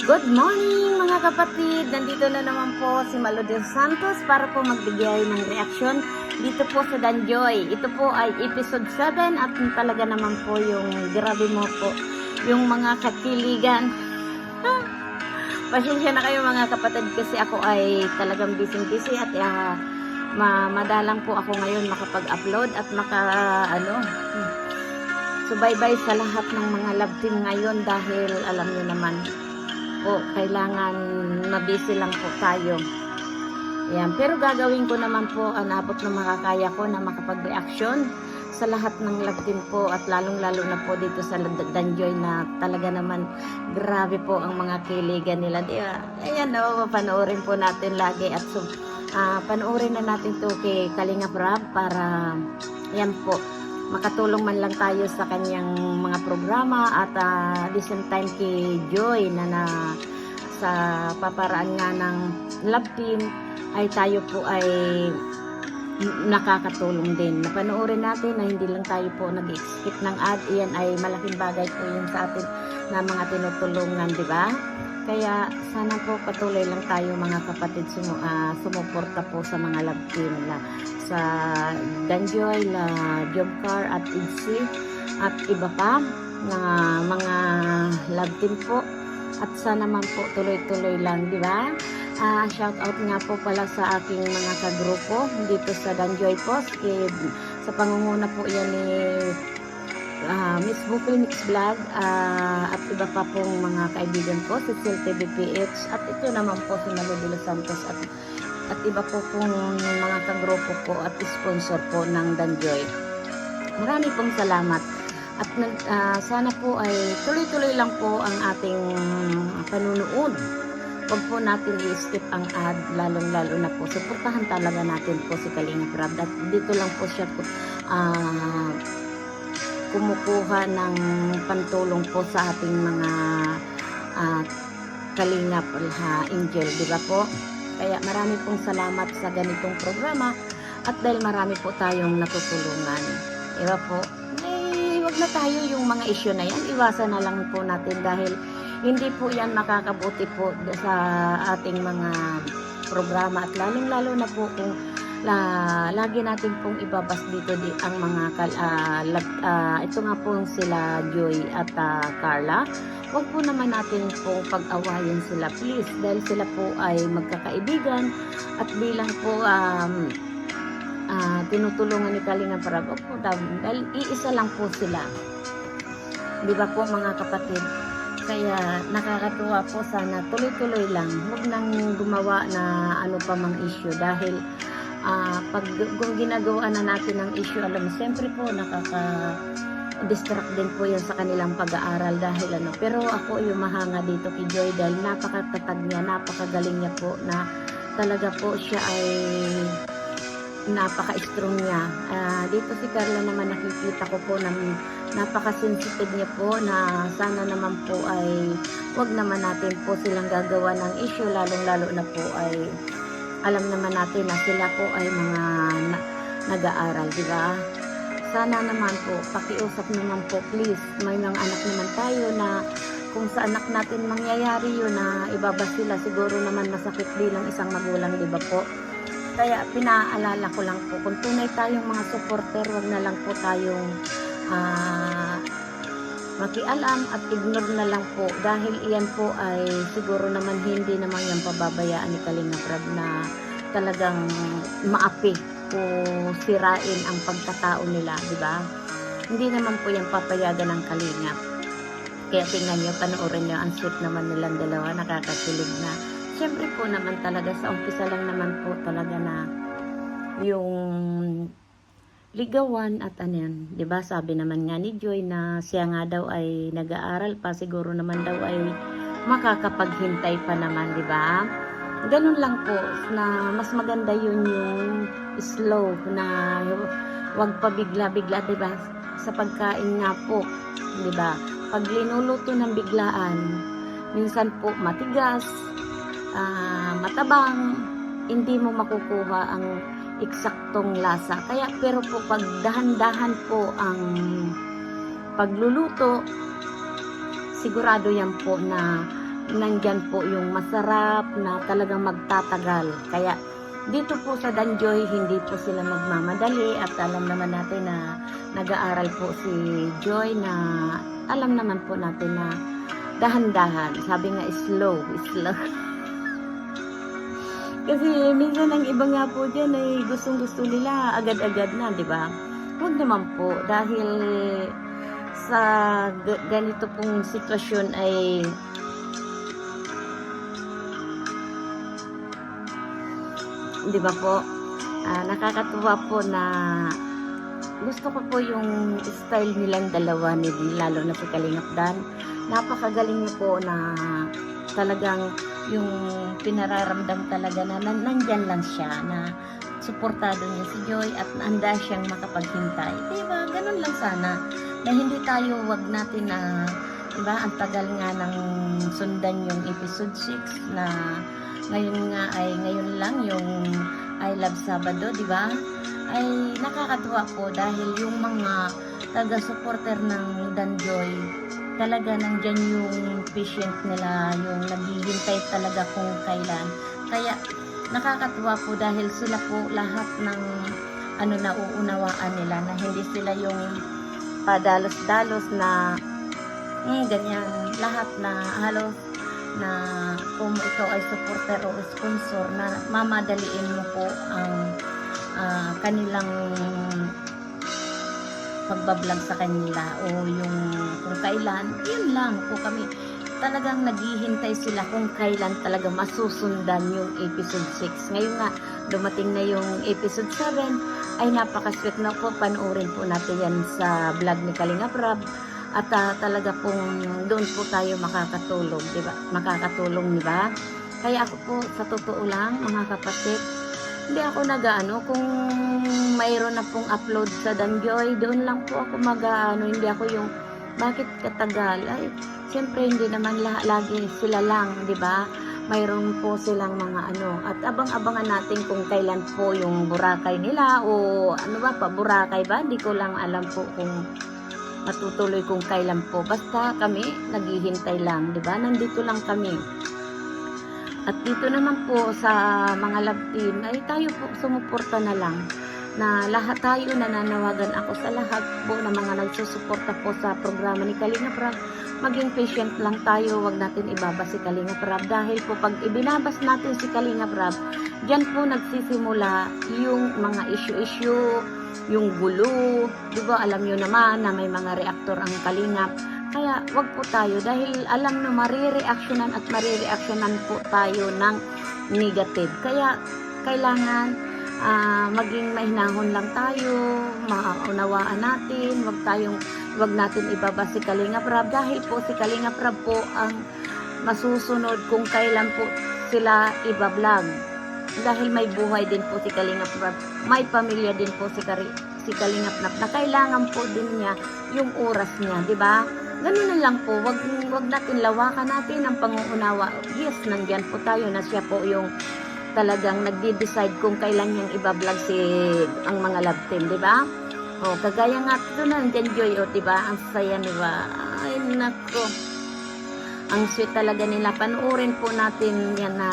Good morning mga kapatid! Nandito na naman po si Malo Santos para po magbigay ng reaksyon dito po sa Danjoy. Ito po ay episode 7 at talaga naman po yung grabe mo po yung mga kakiligan. Pasensya na kayo mga kapatid kasi ako ay talagang busy-busy at ah, ma madalang po ako ngayon makapag-upload at maka ano hmm, subaybay sa lahat ng mga love team ngayon dahil alam niyo naman po, kailangan mabisi lang po tayo. Yan. Pero gagawin ko naman po, anabot ng makakaya ko na makapag-reaction sa lahat ng team po at lalong-lalo na po dito sa Dan- Danjoy na talaga naman grabe po ang mga kiligan nila. Di ba? Ayan o, panoorin po natin lagi at so, ah, panoorin na natin to kay Kalinga Prab para yan po makatulong man lang tayo sa kanyang mga programa at ah, at the same time kay Joy na, na sa paparaan nga ng love team ay tayo po ay nakakatulong din. Napanoorin natin na hindi lang tayo po nag-skip ng ad. Iyan ay malaking bagay po yun sa atin na mga tinutulungan, di ba? Kaya sana po patuloy lang tayo mga kapatid sumu ah, sumuporta po sa mga love team na sa Danjoy, la Jomcar at Idsi at iba pa na mga love team po at sana man po tuloy-tuloy lang, di ba? Ah, shout out nga po pala sa aking mga kagrupo dito sa Danjoy Post eh, sa pangunguna po yan ni ah, Miss Bukil Mix Vlog ah, at iba pa pong mga kaibigan ko si Sil TVPH at ito naman po si los Santos at at iba po pong mga kagrupo po at sponsor po ng Danjoy. Marami pong salamat. At ah, sana po ay tuloy-tuloy lang po ang ating panunood. Huwag po natin i-skip ang ad, lalong-lalo na po. Suportahan talaga natin po si Kalinga Prab. At dito lang po siya po, ah, kumukuha ng pantulong po sa ating mga ah, Kalingap ha, Angel, di ba po? Kaya marami pong salamat sa ganitong programa at dahil marami po tayong natutulungan. Diba po? Eh, wag na tayo yung mga issue na yan. Iwasan na lang po natin dahil hindi po yan makakabuti po sa ating mga programa. At lalong-lalo na po kung la, lagi natin pong ibabas dito di, ang mga kal, ah, lag- ah, ito nga po sila Joy at ah, Carla. Huwag po naman natin po pag-awayin sila please. Dahil sila po ay magkakaibigan. At bilang po um, ah, tinutulungan ni Kalinga Prab huwag po daw dahil iisa lang po sila. Di ba po mga kapatid? Kaya nakakatuwa po sana tuloy-tuloy lang. Huwag nang gumawa na ano pa mang issue dahil ah, pag kung ginagawa na natin ng issue alam mo, siyempre po nakaka distract din po yan sa kanilang pag-aaral dahil ano. Pero ako yung mahanga dito kay Joy dahil napakatatag niya, napakagaling niya po na talaga po siya ay napaka-strong niya. Ah, dito si Carla naman nakikita ko po na napaka-sensitive niya po na sana naman po ay wag naman natin po silang gagawa ng issue lalong-lalo na po ay alam naman natin na sila po ay mga na- nag-aaral, di ba? Sana naman po, pakiusap naman po, please. May mga anak naman tayo na kung sa anak natin mangyayari yun na ibaba sila, siguro naman masakit bilang isang magulang, di ba po? Kaya pinaalala ko lang po, kung tunay tayong mga supporter, wag na lang po tayong ah, makialam at ignore na lang po dahil iyan po ay siguro naman hindi naman yung pababayaan ni Kalinga Prab na talagang maapi o sirain ang pagkatao nila, di ba? Hindi naman po yung papayagan ng Kalinga. Kaya tingnan nyo, panoorin nyo, ang sweet naman nilang dalawa, nakakakilig na. Siyempre po naman talaga, sa umpisa lang naman po talaga na yung ligawan at ano yan, ba? Sabi naman nga ni Joy na siya nga daw ay nag-aaral pa, siguro naman daw ay makakapaghintay pa naman, 'di ba? Ganun lang po na mas maganda yun yung slow na wag pa bigla-bigla, ba? Sa pagkain nga po, 'di ba? Pag linuluto ng biglaan, minsan po matigas, ah, matabang, hindi mo makukuha ang eksaktong lasa. Kaya pero po pag dahan-dahan po ang pagluluto, sigurado yan po na nandyan po yung masarap na talagang magtatagal. Kaya dito po sa Danjoy, hindi po sila magmamadali at alam naman natin na nag-aaral po si Joy na alam naman po natin na dahan-dahan. Sabi nga slow, slow. Kasi minsan ang iba nga po dyan ay gustong-gusto nila agad-agad na, di ba? Huwag naman po dahil sa ganito pong sitwasyon ay di ba po ah, nakakatuwa po na gusto ko po yung style nilang dalawa ni lalo na si Kalingap Dan napakagaling niyo po na talagang yung pinararamdam talaga na nan- nandyan lang siya na suportado niya si Joy at handa siyang makapaghintay. Diba? Ganun lang sana. Na hindi tayo, wag natin na, diba, ang tagal nga ng sundan yung episode 6 na ngayon nga ay ngayon lang yung I Love Sabado, di ba? Ay nakakatuwa po dahil yung mga taga-supporter ng Danjoy talaga nandyan yung patient nila, yung naghihintay talaga kung kailan. Kaya nakakatuwa po dahil sila po lahat ng ano na uunawaan nila na hindi sila yung padalos-dalos na mm, ganyan lahat na halos na kung ikaw ay supporter o sponsor na mamadaliin mo po ang ah, kanilang pagbablog sa kanila o yung kung kailan, yun lang po kami. Talagang naghihintay sila kung kailan talaga masusundan yung episode 6. Ngayon nga, dumating na yung episode 7, ay napakasweet na po. Panoorin po natin yan sa vlog ni Kalinga Prab. At ah, talaga pong doon po tayo makakatulog, di ba? Makakatulong, di ba? Kaya ako po, sa totoo lang, mga kapatid, hindi ako nag-ano, kung mayroon na pong upload sa Danjoy, doon lang po ako mag-ano, hindi ako yung, bakit katagal? Ay, siyempre hindi naman la- lagi sila lang, di ba? Mayroon po silang mga ano, at abang-abangan natin kung kailan po yung Boracay nila o ano ba pa, Boracay ba? Hindi ko lang alam po kung matutuloy kung kailan po. Basta kami, naghihintay lang, di ba? Nandito lang kami. At dito naman po sa mga love team, ay tayo po sumuporta na lang na lahat tayo nananawagan ako sa lahat po ng mga nagsusuporta po sa programa ni Kalinga Prab. Maging patient lang tayo, wag natin ibabas si Kalinga Prab dahil po pag ibinabas natin si Kalinga Prab, diyan po nagsisimula yung mga issue-issue, yung gulo, di ba alam nyo naman na may mga reaktor ang Kalingap. Kaya wag po tayo dahil alam na marireaksyonan at marireaksyonan po tayo ng negative. Kaya kailangan ah, maging mahinahon lang tayo, maunawaan natin, wag tayong wag natin ibaba si Kalinga Prab dahil po si Kalinga Prab po ang masusunod kung kailan po sila ibablog. Dahil may buhay din po si Kalinga Prab, may pamilya din po si, Kari, si Kalinga Prab na kailangan po din niya yung oras niya, di ba? Ganun na lang po, wag, wag natin lawakan natin ang panguunawa. Yes, nandyan po tayo na siya po yung talagang nagde-decide kung kailan niyang ibablog si ang mga love team, di ba? O, kagaya nga ito na, nandyan Joy, o, di ba? Ang saya, di ba? Ay, nako. Ang sweet talaga nila. Panoorin po natin yan na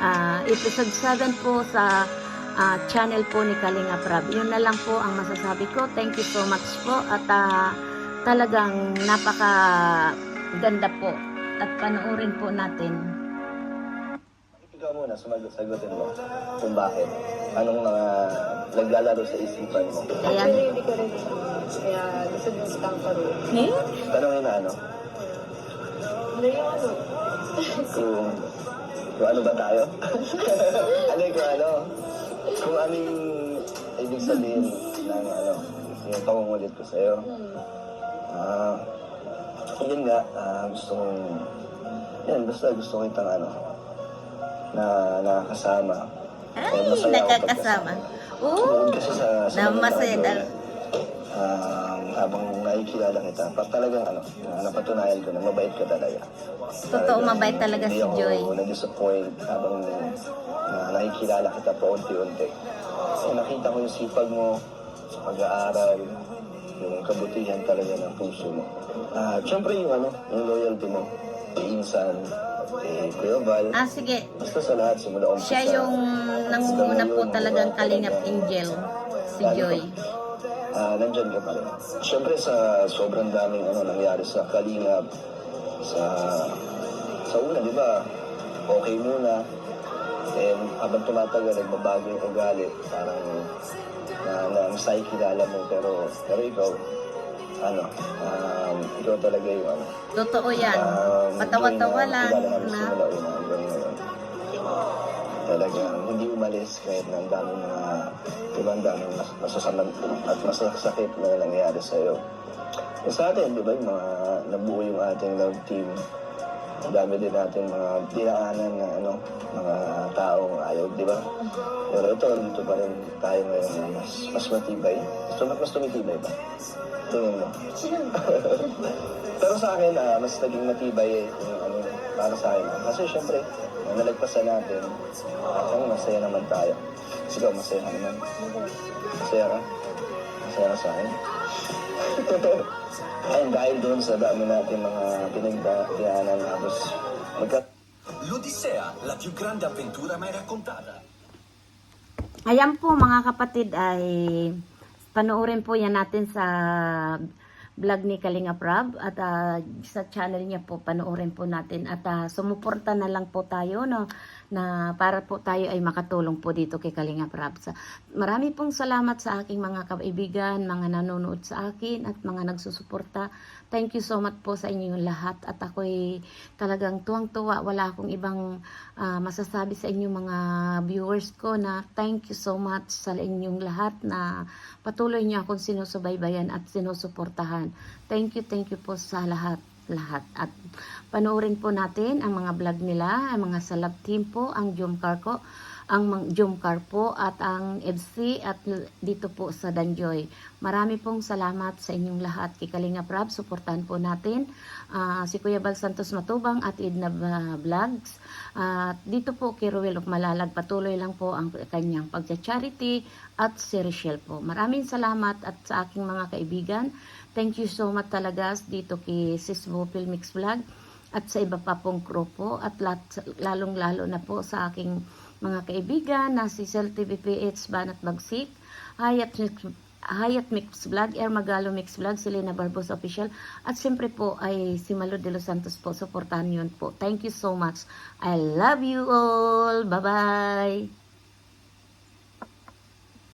ah, episode 7 po sa ah, channel po ni Kalinga Prab. Yun na lang po ang masasabi ko. Thank you so much po. At ah, talagang napaka ganda po. At panoorin po natin. Muna, sumagot, sagutin mo kung bakit. Anong mga naglalaro sa isipan mo? Actually, hindi ko rin. Kaya gusto nyo sa karo. Eh? Tanongin na ano? Hindi yung ano. Kung, kung ano ba tayo? ano kung ano? Kung anong ibig sabihin ng ano, yung pangungulit ko sa'yo. Hmm. Ah, yun nga, ah, gusto kong, yan, basta gusto ko kitang ano, na nakakasama. Ay, ako nakakasama. Oo. kasi sa, sa masaya tao, dal- um, habang nakikilala kita, pa talagang ano, na napatunayan ko na mabait ka talaga. Totoo, mabait talaga si Joy. Hindi ako na-disappoint habang na nakikilala kita pa unti-unti. So nakita ko yung sipag mo sa pag-aaral, yung kabutihan talaga ng puso mo. Ah, syempre yung ano, yung loyalty mo. kay Insan, Kuya Val. Ah, sige. Basta sa lahat, simula umpisa. Siya yung nangunguna po talagang kalingap angel, si Joy. Ah, nandyan ka pa rin. Siyempre sa sobrang daming ano nangyari sa Kalingap, sa sa una, di ba? Okay muna. And habang tumatagal, nagbabago yung ugali. Parang na, na masay kilala mo. Pero, pero ikaw, ano, um, ikaw talaga yung ano. Totoo yan. um, Patawa-tawa lang na. Talagang hindi umalis kahit na ang daming mga diba, ang daming mas- masasamang at masasakit na nangyayari sa'yo. Sa atin, di ba, yung mga nabuo yung ating love team, dami din natin mga dinaanan na ano, mga taong ayaw, di ba? Pero ito, dito pa rin tayo ngayon na mas, mas matibay. Mas, mas tumitibay ba? Tingin mo. Pero sa akin, ah, mas naging matibay eh, yung ano, para sa akin. Kasi syempre, nalagpasan natin, at ano, masaya naman tayo. Ikaw, masaya naman. Masaya ka? Masaya ka sa akin? Ayun, dahil doon sa dami natin mga pinagdaanan, tapos magka... L'Odissea, la più grande avventura mai raccontata. Ayan po mga kapatid ay panoorin po yan natin sa vlog ni Kalinga Prab at ah, sa channel niya po panoorin po natin at ah, sumuporta na lang po tayo no na para po tayo ay makatulong po dito kay Kalinga Prab. Sa, marami pong salamat sa aking mga kaibigan, mga nanonood sa akin at mga nagsusuporta. Thank you so much po sa inyong lahat at ako'y talagang tuwang-tuwa. Wala akong ibang ah, masasabi sa inyong mga viewers ko na thank you so much sa inyong lahat na patuloy niyo akong sinusubaybayan at sinusuportahan. Thank you, thank you po sa lahat lahat. At panoorin po natin ang mga vlog nila ang mga salab team po ang Jomcar ko ang Jomcar po at ang FC at dito po sa Danjoy. Marami pong salamat sa inyong lahat. Kay Kalinga Prab suportahan po natin. Ah, si Kuya Bal Santos Matubang at Edna Vlogs. At dito po kay Ruel of Malalag patuloy lang po ang kanyang pagcha-charity at si Rochelle po. Maraming salamat at sa aking mga kaibigan Thank you so much talaga dito kay Sis Bopil Mix Vlog at sa iba pa pong crew po at lalong-lalo na po sa aking mga kaibigan na si Cel TVPH Banat Bagsik, Hayat Mix Hayat Mix Vlog, Air Magalo Mix Vlog, Selena Barbos Official, at siyempre po ay si Malo de los Santos po, supportahan yun po. Thank you so much. I love you all. Bye-bye.